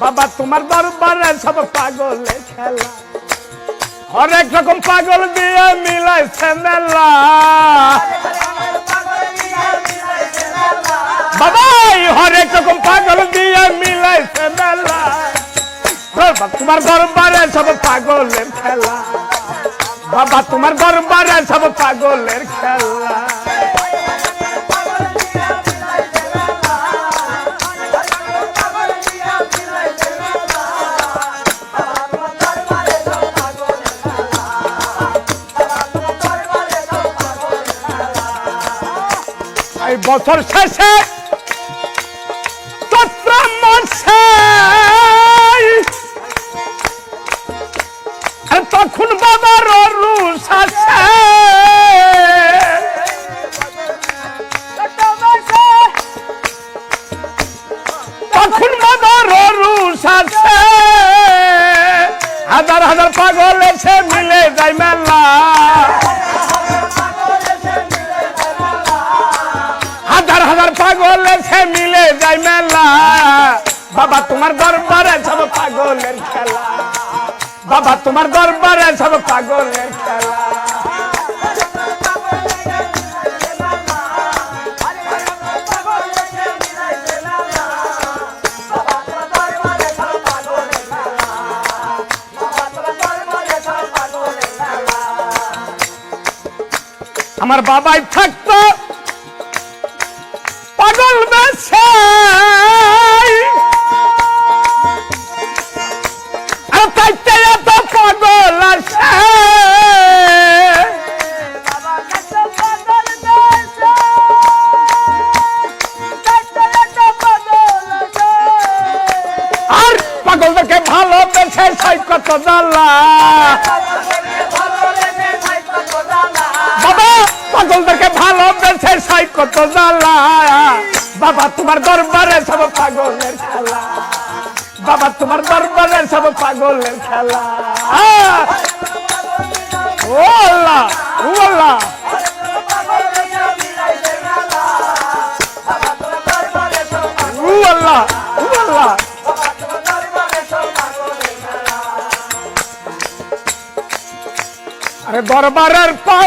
বাবা, তোমার দরবারে সব পাগলে খেলা। হরেক রকম পাগল দিয়ে মিলাইছে মেলা। বাবাই হরেক রকম পাগল দিয়ে মিলাইছে মেলা। তোমার দরবারে সব পাগলের খেলা। বাবা, তোমার দরবারে সব পাগলের খেলা। বছর শেষে তখন বাবার রুষ আসে তখন বাবার রুষ আসে হাজার হাজার পাগল এসে মিলে যায় মেলা। পাগল মিলে যায় মেলা। বাবা, তোমার দরবারে সব পাগলের খেলা। বাবা, তোমার দরবারে সব পাগলের খেলা। আমার বাবাই থাকতো পাগল বেছে আর তাইতে এত পাগল আছে। আর পাগলটাকে ভালোবেসে সাই কত জ্বালা পাগলটাকে ভালোবেসে সাই কত জ্বালা বাবা, তোমার দরবারে সব পাগলের খেলা। বাবা, তোমার দরবারে সব পাগলের খেলা! ও আল্লাহ দরবারের পা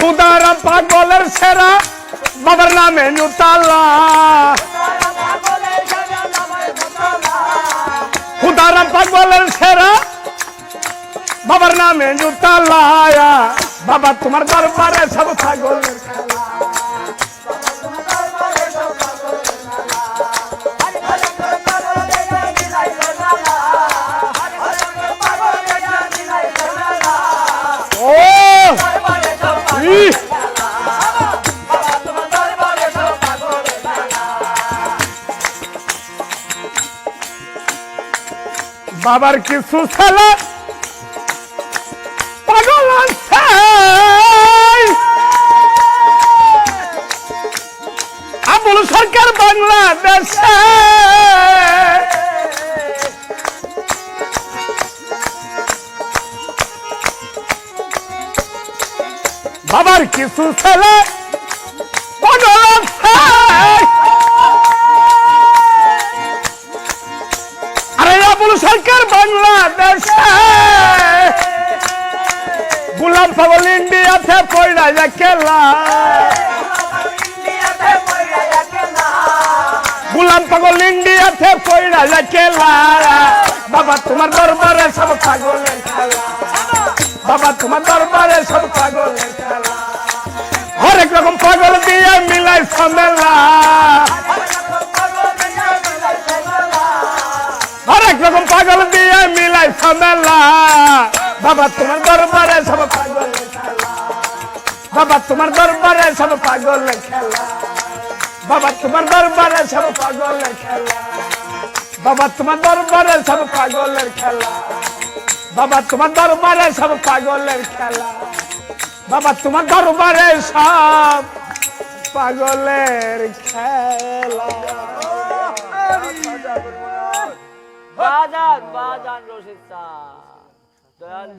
আরে খুদারা পাগলের সেরা, বাবার নামে নুতালা। খুদারা পাগলের সেরা, বাবার নামে নুতালা। বাবা, তোমার দরবারে সব পাগলের বাবার কিছু ছেলে পাগল আছে। আবুল সরকার বাংলাদেশে। বাবার কিছু ছেলে বাংলাদেশে। গুলাম পাগল ইন্ডিয়াতে পয়লা যা খেলা। গুলাম পাগল ইন্ডিয়াতে পয়লা যা খেলা। বাবা, তোমার দরবারে সব পাগলের খেলা। বাবা, তোমার দরবারে সব পাগলের হরেক রকম পাগল দিয়ে মিলাই সমেলা বাবা, তোমার দরবারে সব পাগলের খেলা। বাবা, তোমার দরবারে সব পাগলের খেলা। বাবা, তোমার দরবারে সব পাগলের খেলা। বাবা, তোমার দরবারে সব পাগলের খেলা। বাবা, তোমার দরবারে সব পাগলের খেলা। বাবা, তোমার দরবারে সব পাগলের খেলা। বাজান বাজান রশিদ ده قال